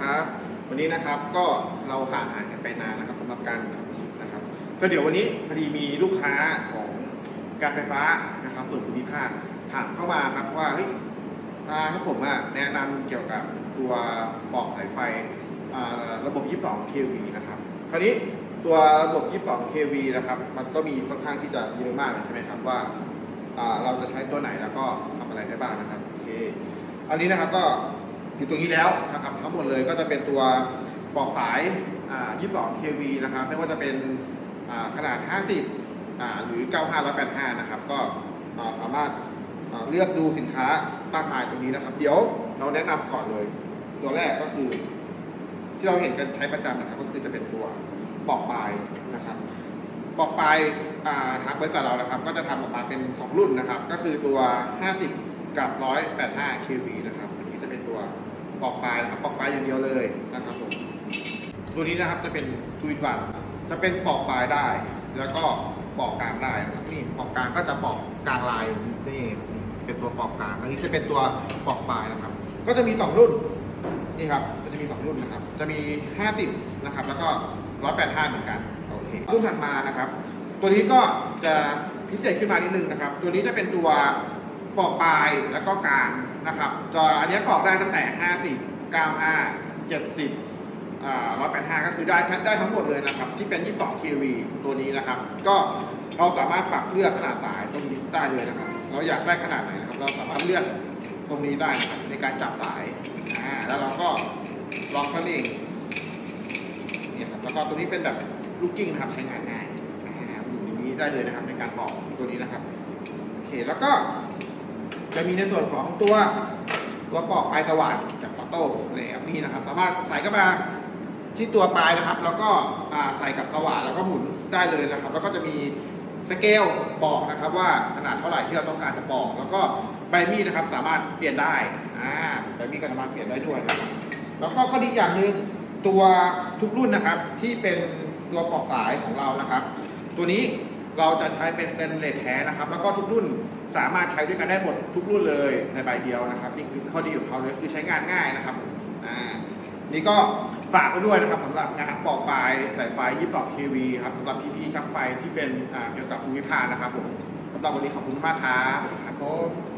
ครับวันนี้นะครับก็เราห่างหายกันไปนานนะครับสำหรับการนะครับ ก็เดี๋ยววันนี้พอดีมีลูกค้าของการไฟฟ้านะครับส่วนภูมิภาคถามเข้ามาครับว่าเฮ้ยถ้าให้ผมอะแนะนำเกี่ยวกับตัวปลอกสายไฟอ่าระบบ 22 kV นะครับคราวนี้ตัวระบบ 22 kV นะครับ มันก็มีค่อนข้างที่จะเยอะมากเลยใช่ไหมครับว่าอ่าเราจะใช้ตัวไหนแล้วก็ทำอะไรได้บ้างนะครับโอเคอันนี้นะครับก็ อยู่ตรงนี้แล้วนะครับทั้งหมดเลยก็จะเป็นตัวปลอกสาย 22 kV นะครับ ไม่ว่าจะเป็นขนาด 50 หรือ 9585 นะครับ ก็สามารถเลือกดูสินค้ามากมายตรงนี้นะครับ เดี๋ยวเราแนะนำก่อนเลย ตัวแรกก็คือ ที่เราเห็นกันใช้ประจำนะครับ ก็คือจะเป็นตัวปลอกปลายนะครับปลอกปลายทางบริษัทเรานะครับ ก็จะทำออกมาเป็นสองรุ่นนะครับ ก็คือตัว 50 กับ 185 kV นะครับอันนี้จะเป็นตัว ปลอกปลายนะครับปลอกปลายอย่างเดียวเลยนะครับผมตัวนี้นะครับจะเป็นทูอินวันจะเป็นปลอกปลายได้ แล้วก็ปลอกกลางได้นะครับนี่ปลอกกลางก็จะปลอกกลางลายนี่เป็นตัวปลอกกลางอันนี้จะเป็นตัวปลอกปลายนะครับ ก็จะมีสองรุ่นนี่ครับจะมีสองรุ่นนะครับ จะมี 50 นะครับ แล้วก็185เหมือนกันโอเครุ่นถัดมานะครับ ตัวนี้ก็จะพิเศษขึ้นมานิดนึงนะครับ ตัวนี้จะเป็นตัว ปอกปลายแล้วก็กลางนะครับจะอันนี้ปอกได้ตั้งแต่ 50 95 70อ่า185 ก็คือได้ได้ทั้งหมดเลยนะครับ ที่เป็น 22 kV ตัวนี้นะครับ ก็เราสามารถปรับเลือกขนาดสายตรงนี้ได้เลยนะครับ เราอยากได้ขนาดไหนนะครับ เราสามารถเลือกตรงนี้ได้นะครับในการจับสายอ่าแล้วเราก็ล็อกเขาเองเนี่ยครับแล้วก็ตัวนี้เป็นแบบลูกกิ้งนะครับใช้งานง่ายอ่าอยู่อย่างนี้ได้เลยนะครับในการปอกตัวนี้นะครับโอเคแล้วก็ จะมีในส่วนของตัวตัวปอกปลายสว่านจากออโต้แหลมนี่นะครับ สามารถใส่เข้ามาที่ตัวปลายนะครับ แล้วก็ใส่กับสว่านแล้วก็หมุนได้เลยนะครับ แล้วก็จะมีสเกลบอกนะครับว่าขนาดเท่าไหร่ที่เราต้องการจะปอก แล้วก็ใบมีดนะครับ สามารถเปลี่ยนได้อ่าใบมีดก็สามารถเปลี่ยนได้ด้วยนะครับแล้วก็ข้อดีอย่างหนึ่งตัวทุกรุ่นนะครับ ที่เป็นตัวปลอกสายของเรานะครับ ตัวนี้เราจะใช้เป็นสเตนเลสแท้นะครับ แล้วก็ทุกรุ่น สามารถใช้ด้วยกันได้หมดทุกรุ่นเลยในใบเดียวนะครับ นี่คือข้อดีของเขาเลยคือใช้งานง่ายนะครับอ่านี่ก็ฝากไปด้วยนะครับสำหรับงานปอกปลายสายไฟ 22 kV ครับสำหรับพี่ๆช่างไฟที่เป็นเกี่ยวกับภูมิภาคนะครับผมสำหรับวันนี้ขอบคุณมากครับสวัสดีครับผม